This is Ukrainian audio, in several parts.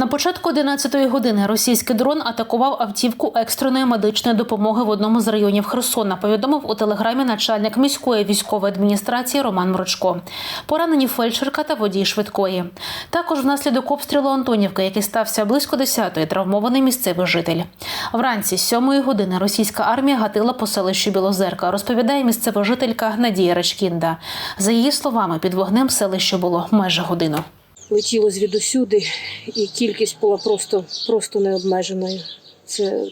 На початку 11-ї години російський дрон атакував автівку екстреної медичної допомоги в одному з районів Херсона. Повідомив у телеграмі начальник міської військової адміністрації Роман Мрочко. Поранені фельдшерка та водій швидкої. Також внаслідок обстрілу Антонівки, який стався близько 10-ї, травмований місцевий житель. Вранці з 7-ї години російська армія гатила по селищу Білозерка. Розповідає місцева жителька Надія Рачкінда. За її словами, під вогнем селище було майже годину. Летіло звідусюди, і кількість була просто, просто необмеженою. Це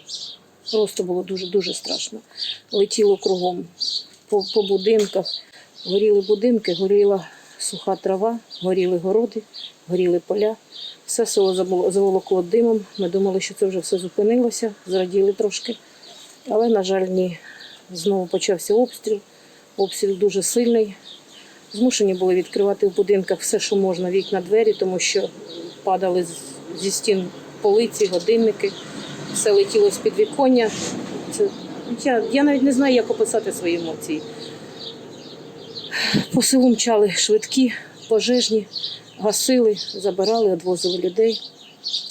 просто було дуже дуже страшно. Летіло кругом по, по будинках. Горіли будинки, горіла суха трава, горіли городи, горіли поля. Все село заволокло димом. Ми думали, що це вже все зупинилося, зраділи трошки. Але, на жаль, ні. Знову почався обстріл. Обстріл дуже сильний. Змушені були відкривати в будинках все, що можна, вікна, двері, тому що падали зі стін полиці, годинники, все летіло з під віконня. Це, я, я навіть не знаю, як описати свої емоції. По селу мчали швидкі, пожежні, гасили, забирали, відвозили людей,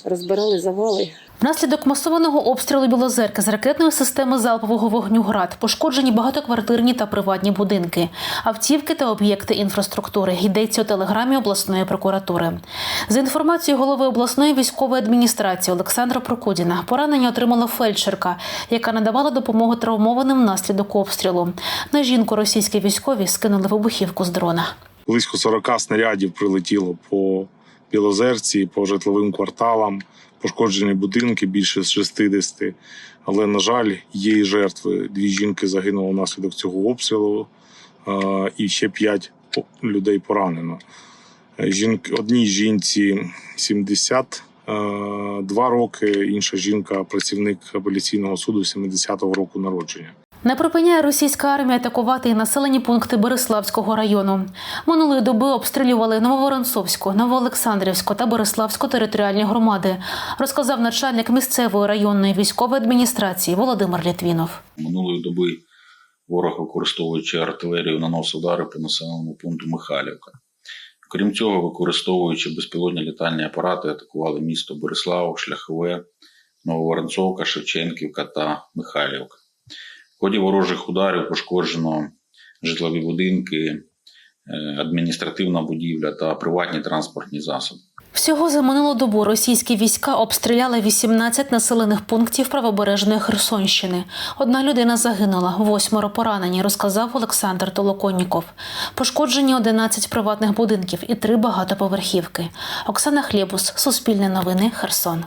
розбирали завали. Внаслідок масованого обстрілу Білозерки з ракетної системи залпового вогню ГРАД пошкоджені багатоквартирні та приватні будинки, автівки та об'єкти інфраструктури. Йдеться у телеграмі обласної прокуратури. За інформацією голови обласної військової адміністрації Олександра Прокудіна, поранення отримала фельдшерка, яка надавала допомогу травмованим внаслідок обстрілу. На жінку російські військові скинули вибухівку з дрона. близько 40 снарядів прилетіло по Білозерці, по житловим кварталам, пошкоджені будинки більше з 60. Але, на жаль, є і жертви. Дві жінки загинули внаслідок цього обстрілу, і ще п'ять людей поранено. Жінки, одній жінці 72 роки, інша жінка працівник апеляційного суду 70-го року народження. Не припиняє російська армія атакувати і населені пункти Береславського району. Минулої доби обстрілювали Нововоронцовську, Новоолександрівську та Береславську територіальні громади, розказав начальник місцевої районної військової адміністрації Володимир Літвінов. Минулої доби ворог, використовуючи артилерію, наносив удари по населеному пункту Михайлівка. Крім цього, використовуючи безпілотні літальні апарати, атакували місто Борислав, Шляхове, Нововоронцовка, Шевченківка та Михайлівка. В ході ворожих ударів пошкоджено житлові будинки, е, адміністративна будівля та приватні транспортні засоби. Всього за минулу добу російські війська обстріляли 18 населених пунктів правобережної Херсонщини. Одна людина загинула, восьмеро поранені, розказав Олександр Толоконніков. Пошкоджені 11 приватних будинків і три багатоповерхівки. Оксана Хлєбус, Суспільне новини, Херсон.